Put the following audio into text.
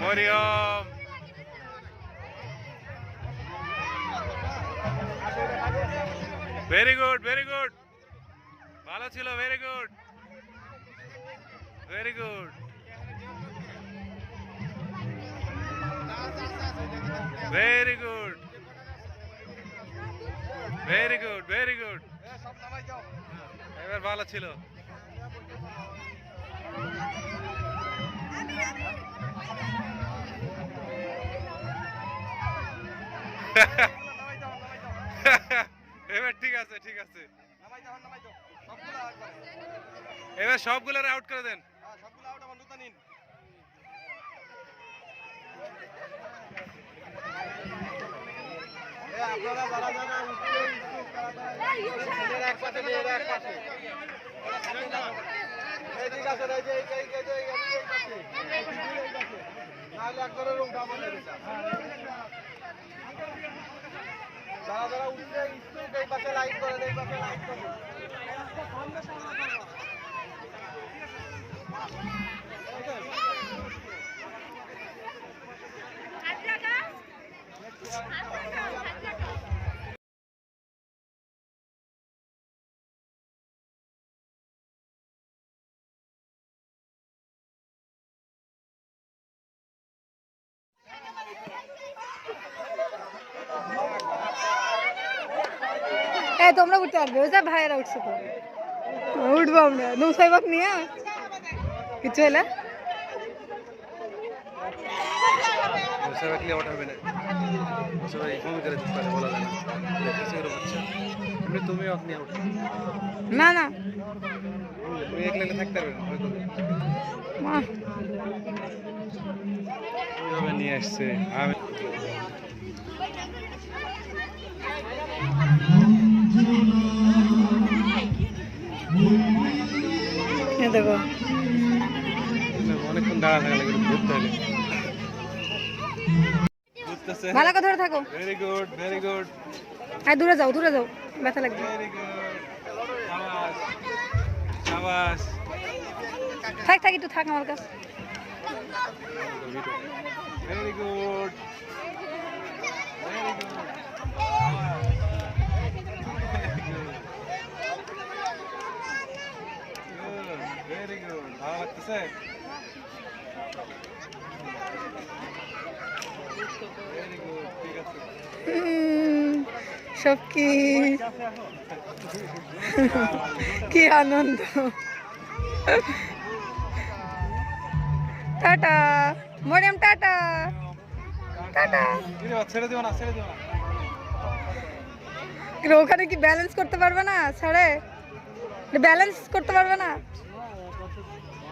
Mariyam very good very good ভালো ছিল very good very good very good very good very good এবার ভালো ছিল। এবার ঠিক আছে ঠিক আছে এবার সবগুলোর আউট করে দেন আপনারা যারা যারা উঠতে এই পাশে। উঠতে ইচ্ছুক এই পাশে লাইন করেন এই করেন তোমরা উঠতে পারবে। ওই যে ভাইয়েরা উঠছে তো। উঠবো আমরা। নৌসাইবাক নিয়ে? কিছু হবে না। না। সেগুলো হচ্ছে। এমনি দেখো। অনেকক্ষণ দাঁড়া থাকা লাগে ঘুরতে হলে ভালো করে ধরে থাকো। ভেরি গুড ভেরি গুড আর দূরে যাও দূরে যাও। ব্যথা লাগবে। ভেরি গুড সাবাস সাবাস। থাক থাক একটু থাক আমার কাছে। Very good very good very good ভালো লাগতেছে? সব কি কি আনন্দ? Tata Mariyam tata tata. ছেড়ে দিও না ছেড়ে দিও না। ওখানে কি ব্যালেন্স করতে পারবে না ছাড়ে? ব্যালেন্স করতে পারবে না?